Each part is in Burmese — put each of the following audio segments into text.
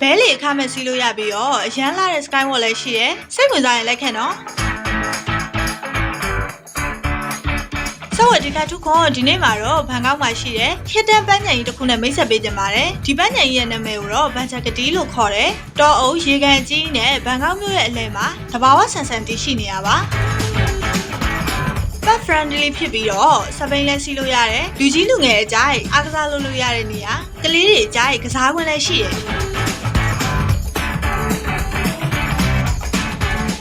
ဘဲလီအခမဲ့စီးလို့ရပြီးတော့အရန်လာတဲ့ skywalk လည်းရှိတယ်စိတ်ဝင်စားရင်လက်ခံနော်ဆောဝဒီကထုခွန်ဒီနေ့မှာတော့ဘန်ကောက်မှာရှိတဲ့ခစ်တန်ပန်းညံကြီးတစ်ခုနဲ့မိတ်ဆက်ပေးကြပါတယ်ဒီပန်းညံကြီးရဲ့နာမည်ကိုတော့ဘန်ချာကတီလို့ခေါ်တယ်တော်အုပ်ရေကန်ကြီးနဲ့ဘန်ကောက်မြို့ရဲ့အလယ်မှာတဘာဝဆန်ဆန်တည်ရှိနေရပါ pet friendly ဖြစ်ပြီးတော့စပိန်လည်းစီးလို့ရတယ်လူကြီးလူငယ်အကြိုက်အားကစားလုပ်လို့ရတဲ့နေရာကလေးတွေအကြိုက်ကစားခွင့်လည်းရှိတယ်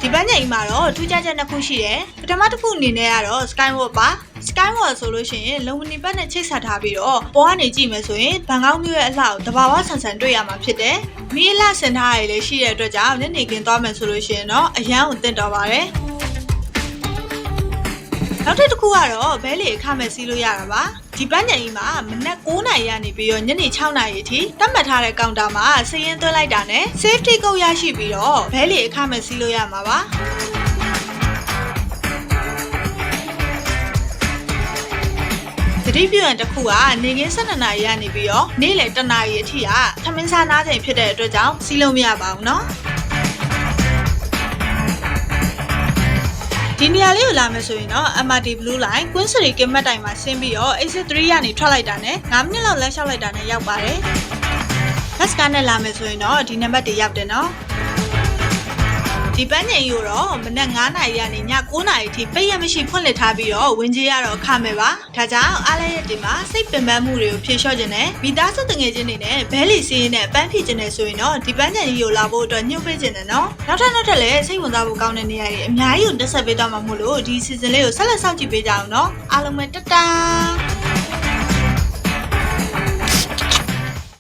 ဒီပန်းညိမ်မှာတော့ထူးခြားချက်နှစ်ခုရှိတယ်ပထမတစ်ခုအနေနဲ့ကတော့ skywalk ပါ skywalk ဆိုလို့ရှိရင်လုံမနီပတ်နဲ့ချိတ်ဆက်ထားပြီးတော့ပေါ်ကနေကြည့်မယ်ဆိုရင်ဘန်ကောက်မြို့ရဲ့အလှကိုတဘာဝဆန်ဆန်တွေ့ရမှာဖြစ်တယ်မီးအလှဆင်ထားရည်လည်းရှိတဲ့အတွက်ကြောင့်ညနေခင်းသွားမယ်ဆိုလို့ရှိရင်တော့အရန်ကိုတင့်တော်ပါတယ်နောက်ထပ်တစ်ခုကတော့ဘဲလီအခမဲ့စီးလို့ရတာပါ ဒီပန်းညံကြီးမှာမနက်9:00နာရီကနေပြီးတော့ညနေ6:00နာရီအထိတတ်မှတ်ထားတဲ့ကောင်တာမှာစည်ရင်သွင်းလိုက်တာနဲ့ safety ကုတ်ရရှိပြီးတော့ဘဲလီအခမဲ့စီးလို့ရမှာပါတတိပြုရန်တစ်ခုကနေကင်း12နာရီကနေပြီးတော့နေ့လယ်1နာရီအထိကထမင်းစားနားချိန်ဖြစ်တဲ့အတွက်ကြောင့်စီးလို့မရပါဘူးเนาะ ဒီနေရာလေးကိုလာမယ်ဆိုရင်တော့ MRT Blue Line ကွင်းစရီကင်မတ်တိုင်မှာဆင်းပြီးတော့ exit 3ကနေထွက်လိုက်တာနဲ့9မိနစ်လောက်လမ်းလျှောက်လိုက်တာနဲ့ရောက်ပါတယ်။ bus ကားနဲ့လာမယ်ဆိုရင်တော့ဒီနံပါတ်တွေရောက်တယ်နော်။ ဒီပန်းညင်ယူတော့မနက်9နာရီကနေည9နာရီထိပိတ်ရမရှိဖွင့်လှစ်ထားပြီးတော့ဝင်ကြီးရတော့အခမဲ့ပါ။ဒါကြောင့်အားလည်းရက်တင်မှာစိတ်ပင်ပန်းမှုတွေကိုဖြေလျှော့ခြင်းနဲ့မိသားစုတငယ်ချင်းတွေနဲ့ဘဲလီစီးရင်နဲ့ပန်းဖြည့်ခြင်းနဲ့ဆိုရင်တော့ဒီပန်းညင်ကြီးကိုလာဖို့အတွက်ညှို့ပေးခြင်းနဲ့နော်။နောက်ထပ်နောက်ထပ်လည်းစိတ်ဝင်စားဖို့ကောင်းတဲ့နေရာတွေအများကြီးကိုတက်ဆက်ပေးသွားမှာမို့လို့ဒီ season လေးကိုဆက်လက်စောင့်ကြည့်ပေးကြအောင်နော်။အားလုံးပဲတတား